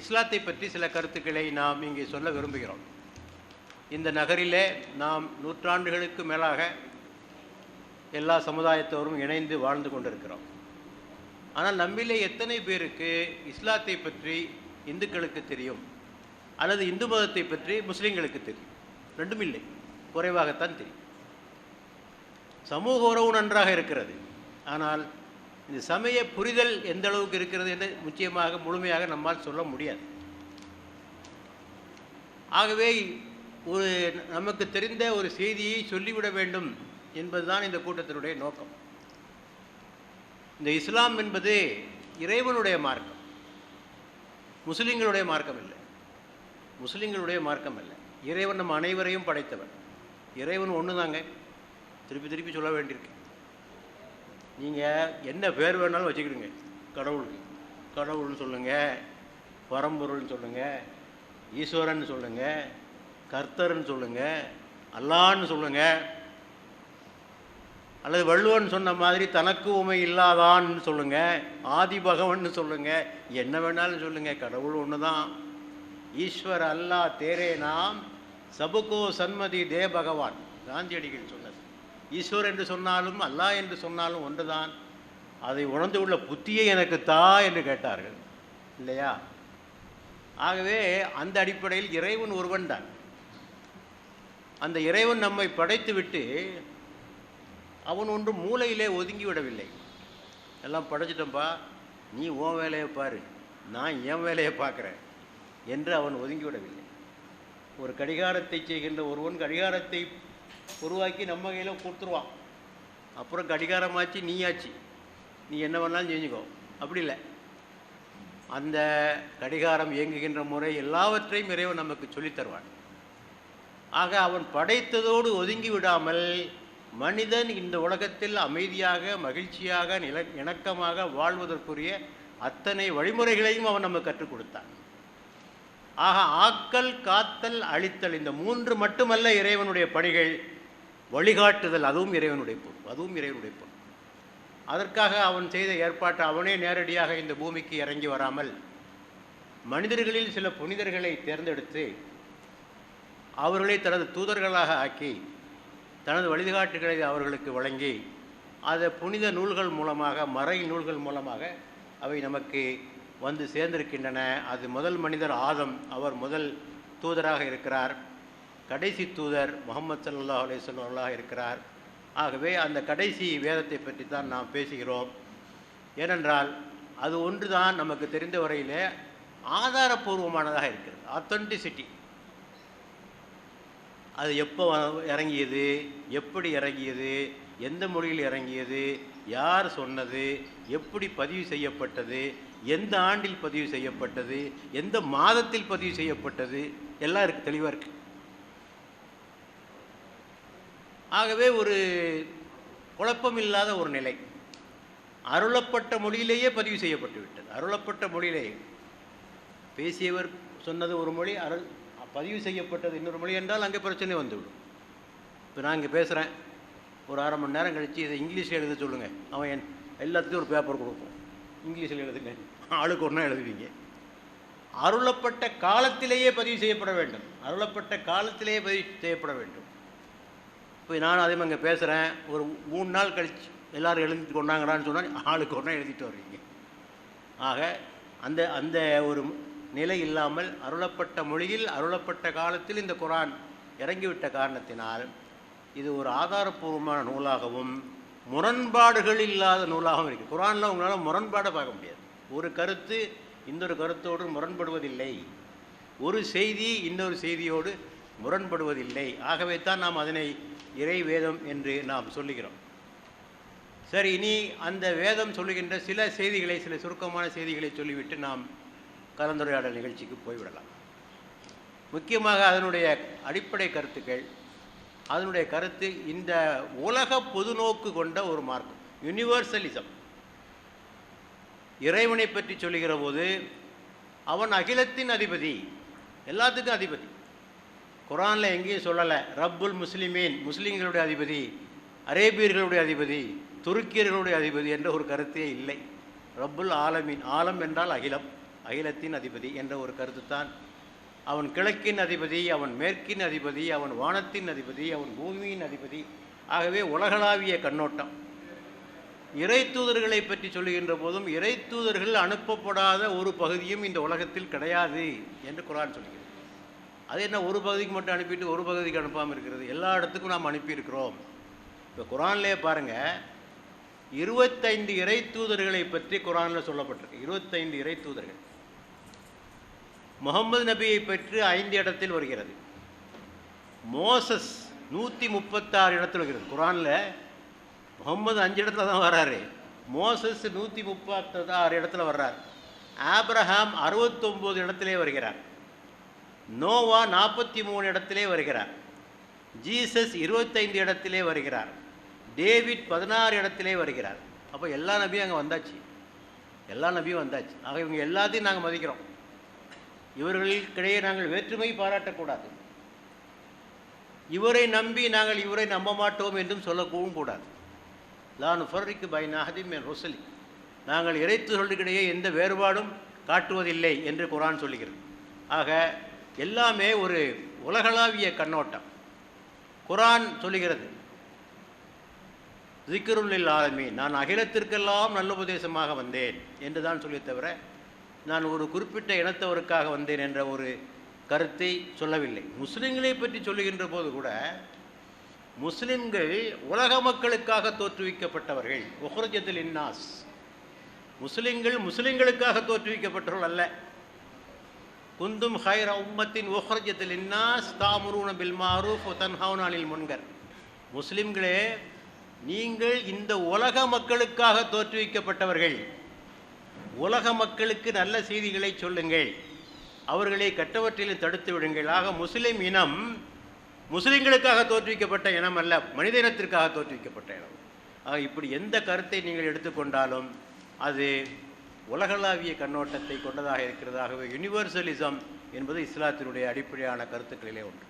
இஸ்லாத்தை பற்றி சில கருத்துக்களை நாம் இங்கே சொல்ல விரும்புகிறோம். இந்த நகரிலே நாம் நூற்றாண்டுகளுக்கு மேலாக எல்லா சமுதாயத்தோரும் இணைந்து வாழ்ந்து கொண்டிருக்கிறோம். ஆனால் நம்மிலே எத்தனை பேருக்கு இஸ்லாத்தை பற்றி இந்துக்களுக்கு தெரியும்? அல்லது இந்து மதத்தை பற்றி முஸ்லீம்களுக்கு தெரியும்? ரெண்டும் இல்லை. குறைவாகத்தான் தெரியும். சமூக உறவு நன்றாக இருக்கிறது. ஆனால் இந்த சமய புரிதல் எந்த அளவுக்கு இருக்கிறது என்று நிச்சயமாக முழுமையாக நம்மால் சொல்ல முடியாது. ஆகவே ஒரு நமக்கு தெரிந்த ஒரு செய்தியை சொல்லிவிட வேண்டும் என்பதுதான் இந்த கூட்டத்தினுடைய நோக்கம். இந்த இஸ்லாம் என்பது இறைவனுடைய மார்க்கம். முஸ்லீம்களுடைய மார்க்கம் இல்லை. முஸ்லீம்களுடைய மார்க்கம் அல்ல. இறைவன் நம் அனைவரையும் படைத்தவன். இறைவன் ஒன்று தாங்க திருப்பி திருப்பி சொல்ல வேண்டியிருக்கு. நீங்கள் என்ன பேர் வேணாலும் வச்சுக்கிடுங்க. கடவுளுக்கு கடவுள்னு சொல்லுங்கள் பரம்பொருள்னு சொல்லுங்கள் ஈஸ்வரன் சொல்லுங்கள் கர்த்தர்னு சொல்லுங்கள் அல்லான்னு சொல்லுங்கள் அல்லது வள்ளுவன் சொன்ன மாதிரி தனக்கு உமை இல்லாதான்னு சொல்லுங்கள் ஆதி பகவன் சொல்லுங்கள் என்ன வேணாலும் சொல்லுங்கள் கடவுள் ஒன்று தான் ஈஸ்வர் அல்லா தேரே நாம். சபுகோ சன்மதி தே பகவான். காந்தியடிகள் சொல்லுங்கள் ஈஸ்வர் என்று சொன்னாலும் அல்லாஹ் என்று சொன்னாலும் ஒன்றுதான். அதை உணர்ந்து உள்ள புத்தியை எனக்கு தா என்று கேட்டார்கள். இல்லையா? ஆகவே அந்த அடிப்படையில் இறைவன் ஒருவன் தான். அந்த இறைவன் நம்மை படைத்துவிட்டு அவன் ஒன்று மூலையிலே ஒதுங்கி விடவில்லை. எல்லாம் படைச்சிட்டோம்பா நீ உன் வேலையை பாரு நான் என் வேலையை பார்க்குறேன் என்று அவன் ஒதுங்கி விடவில்லை. ஒரு கடிகாரத்தை செய்கின்ற ஒருவன் கடிகாரத்தை உருவாக்கி நம்ம கையில் கொடுத்துருவான். அப்புறம் கடிகாரமாச்சு நீயாச்சு. நீ என்ன வேணாலும் செஞ்சுக்கோ. அப்படி இல்லை. அந்த கடிகாரம் இயங்குகின்ற முறை எல்லாவற்றையும் இறைவன் நமக்கு சொல்லித்தருவான் ஆக அவன் படைத்ததோடு ஒதுங்கி விடாமல் மனிதன் இந்த உலகத்தில் அமைதியாக மகிழ்ச்சியாக நில இணக்கமாக வாழ்வதற்குரிய அத்தனை வழிமுறைகளையும் அவன் நமக்கு கற்றுக் கொடுத்தான். ஆக ஆக்கல் காத்தல் அழித்தல் இந்த மூன்று மட்டுமல்ல இறைவனுடைய பணிகள். வழிகாட்டுதல் அதுவும் இறைவனுடைய பொறுப்பு அதுவும் இறைவனுடைய பொறுப்பு அதற்காக அவன் செய்த ஏற்பாட்டை அவனே நேரடியாக இந்த பூமிக்கு இறங்கி வராமல் மனிதர்களில் சில புனிதர்களை தேர்ந்தெடுத்து அவர்களை தனது தூதர்களாக ஆக்கி தனது வழிகாட்டுகளை அவர்களுக்கு வழங்கி அதை புனித நூல்கள் மூலமாக மறை நூல்கள் மூலமாக அவை நமக்கு வந்து சேர்ந்திருக்கின்றன. அது முதல் மனிதர் ஆதம் அவர் முதல் தூதராக இருக்கிறார். கடைசி தூதர் முகமது சல்லா அலிஸ்வல்லாக இருக்கிறார். ஆகவே அந்த கடைசி வேதத்தை பற்றி தான் நாம் பேசுகிறோம். ஏனென்றால் அது ஒன்று தான் நமக்கு தெரிந்த வரையிலே ஆதாரபூர்வமானதாக இருக்கிறது. ஆத்தென்டிசிட்டி அது எப்போ இறங்கியது எப்படி இறங்கியது எந்த மொழியில் இறங்கியது யார் சொன்னது எப்படி பதிவு செய்யப்பட்டது எந்த ஆண்டில் பதிவு செய்யப்பட்டது எந்த மாதத்தில் பதிவு செய்யப்பட்டது எல்லாம் இருக்குது தெளிவாக இருக்குது ஆகவே ஒரு குழப்பம் இல்லாத ஒரு நிலை. அருளப்பட்ட மொழியிலேயே பதிவு செய்யப்பட்டு விட்டது அருளப்பட்ட மொழியிலேயே பேசியவர் சொன்னது ஒரு மொழி அருள் பதிவு செய்யப்பட்டது இன்னொரு மொழி என்றால் அங்கே பிரச்சனை வந்துவிடும். இப்போ நான் இங்கே பேசுகிறேன். ஒரு அரை மணி நேரம் கழித்து இதை இங்கிலீஷில் எழுத சொல்லுங்கள் அவன் என் எல்லாத்துக்கும் ஒரு பேப்பர் கொடுப்போம். இங்கிலீஷில் எழுதுங்க. ஆளுக்கு ஒன்றா எழுதுவீங்க. அருளப்பட்ட காலத்திலேயே பதிவு செய்யப்பட வேண்டும். அருளப்பட்ட காலத்திலேயே பதிவு செய்யப்பட வேண்டும். இப்போ நான் அதே மாதிரி இங்கே பேசுகிறேன் ஒரு மூணு நாள் கழிச்சு எல்லோரும் எழுதிட்டு கொண்டாங்கடான்னு சொன்னால் ஆளுக்கு ஒன்றா எழுதிட்டு வர்றீங்க. ஆக அந்த அந்த ஒரு நிலை இல்லாமல் அருளப்பட்ட மொழியில் அருளப்பட்ட காலத்தில் இந்த குரான் இறங்கிவிட்ட காரணத்தினால் இது ஒரு ஆதாரப்பூர்வமான நூலாகவும் முரண்பாடுகள் இல்லாத நூலாகவும் இருக்குது குரானில் உங்களால் முரண்பாடை பார்க்க முடியாது. ஒரு கருத்து இன்னொரு கருத்தோடு முரண்படுவதில்லை. ஒரு செய்தி இன்னொரு செய்தியோடு முரண்படுவதில்லை. ஆகவே தான் நாம் அதனை இறை வேதம் என்று நாம் சொல்லுகிறோம். சரி இனி அந்த வேதம் சொல்லுகின்ற சில செய்திகளை சில சுருக்கமான செய்திகளை சொல்லிவிட்டு நாம் கலந்துரையாடல் நிகழ்ச்சிக்கு போய்விடலாம். முக்கியமாக அதனுடைய அடிப்படை கருத்துக்கள் அதனுடைய கருத்து இந்த உலக பொதுநோக்கு கொண்ட ஒரு மார்க்கம் யூனிவர்சலிசம் இறைவனை பற்றி சொல்லுகிற போது அவன் அகிலத்தின் அதிபதி எல்லாத்துக்கும் அதிபதி. குரானில் எங்கேயும் சொல்லலை. ரப்புல் முஸ்லிமீன் முஸ்லீம்களுடைய அதிபதி அரேபியர்களுடைய அதிபதி துருக்கியர்களுடைய அதிபதி என்ற ஒரு கருத்தே இல்லை. ரப்புல் ஆலமீன் ஆலம் என்றால் அகிலம் அகிலத்தின் அதிபதி என்ற ஒரு கருத்து தான் அவன் கிழக்கின் அதிபதி அவன் மேற்கின் அதிபதி அவன் வானத்தின் அதிபதி அவன் பூமியின் அதிபதி. ஆகவே உலகளாவிய கண்ணோட்டம். இறை தூதர்களை பற்றி சொல்லுகின்ற போதும் இறை தூதர்கள் அனுப்பப்படாத ஒரு பகுதியும் இந்த உலகத்தில் கிடையாது என்று குரான் சொல்கிறது. அது என்ன ஒரு பகுதிக்கு மட்டும் அனுப்பிட்டு ஒரு பகுதிக்கு அனுப்பாமல் இருக்கிறது. எல்லா இடத்துக்கும் நாம் அனுப்பியிருக்கிறோம். இப்போ குரான்லேயே பாருங்கள் இருபத்தைந்து இறை தூதர்களை பற்றி குரானில் சொல்லப்பட்டிருக்கு. இருபத்தைந்து இறை தூதர்கள். முகமது நபியை பற்றி ஐந்து இடத்தில் வருகிறது. மோசஸ் நூற்றி முப்பத்தாறு இடத்துல வருகிறது. குரானில் முகம்மது அஞ்சு இடத்துல தான் வர்றாரு மோசஸ் நூற்றி முப்பத்தாறு இடத்துல வர்றார். ஆப்ரஹாம் அறுபத்தொம்போது இடத்திலே வருகிறார். நோவா நாற்பத்தி மூணு இடத்திலே வருகிறார். ஜீசஸ் இருபத்தைந்து இடத்திலே வருகிறார். டேவிட் பதினாறு இடத்திலே வருகிறார். அப்போ எல்லா நபியும் அங்கே வந்தாச்சு. எல்லா நபியும் வந்தாச்சு. ஆக இவங்க எல்லாத்தையும் நாங்கள் மதிக்கிறோம். இவர்களுக்கிடையே நாங்கள் வேற்றுமை பாராட்டக்கூடாது. இவரை நம்பி நாங்கள் இவரை நம்ப மாட்டோம் என்றும் சொல்லக்கவும் கூடாது. லானு ஃபர்ரிக்கு பை நஹதிம் என் ரொசலி. நாங்கள் இறைத்து இறைத்துகளுக்கிடையே எந்த வேறுபாடும் காட்டுவதில்லை என்று குரான் சொல்லுகிறது. ஆக எல்லாமே ஒரு உலகளாவிய கண்ணோட்டம். குரான் சொல்லுகிறது திக்ருல்லில் ஆலமி நான் அகிலத்திற்கெல்லாம் நல்ல உபதேசமாக வந்தேன் என்று தான் சொல்லி தவிர நான் ஒரு குறிப்பிட்ட இனத்தவருக்காக வந்தேன் என்ற ஒரு கருத்தை சொல்லவில்லை. முஸ்லிம்களை பற்றி சொல்லுகின்ற போது கூட முஸ்லிம்கள் உலக மக்களுக்காக தோற்றுவிக்கப்பட்டவர்கள் ஒஹ்ரஜத்தில் இன்னாஸ். முஸ்லிம்கள் முஸ்லிம்களுக்காக தோற்றுவிக்கப்பட்டவர்கள் அல்ல. குந்தும் ஹைர உம்மத்தின் ஒஹ்ரஜத்தில் இன்னாஸ் தாமுரூன பில் மாரூஃப் தன்ஹவுன் முன்கர் முஸ்லிம்களே நீங்கள் இந்த உலக மக்களுக்காக தோற்றுவிக்கப்பட்டவர்கள். உலக மக்களுக்கு நல்ல செய்திகளை சொல்லுங்கள். அவர்களை கெட்டவற்றிலும் தடுத்து விடுங்கள். ஆக முஸ்லிம் இனம் முஸ்லிம்களுக்காக தோற்றுவிக்கப்பட்ட இனம் அல்ல மனித இனத்திற்காக தோற்றுவிக்கப்பட்ட இனம். ஆக இப்படி எந்த கருத்தை நீங்கள் எடுத்துக்கொண்டாலும் அது உலகளாவிய கண்ணோட்டத்தை கொண்டதாக இருக்கிறதாகவே யூனிவர்சலிசம் என்பது இஸ்லாத்தினுடைய அடிப்படையான கருத்துக்களிலே ஒன்று.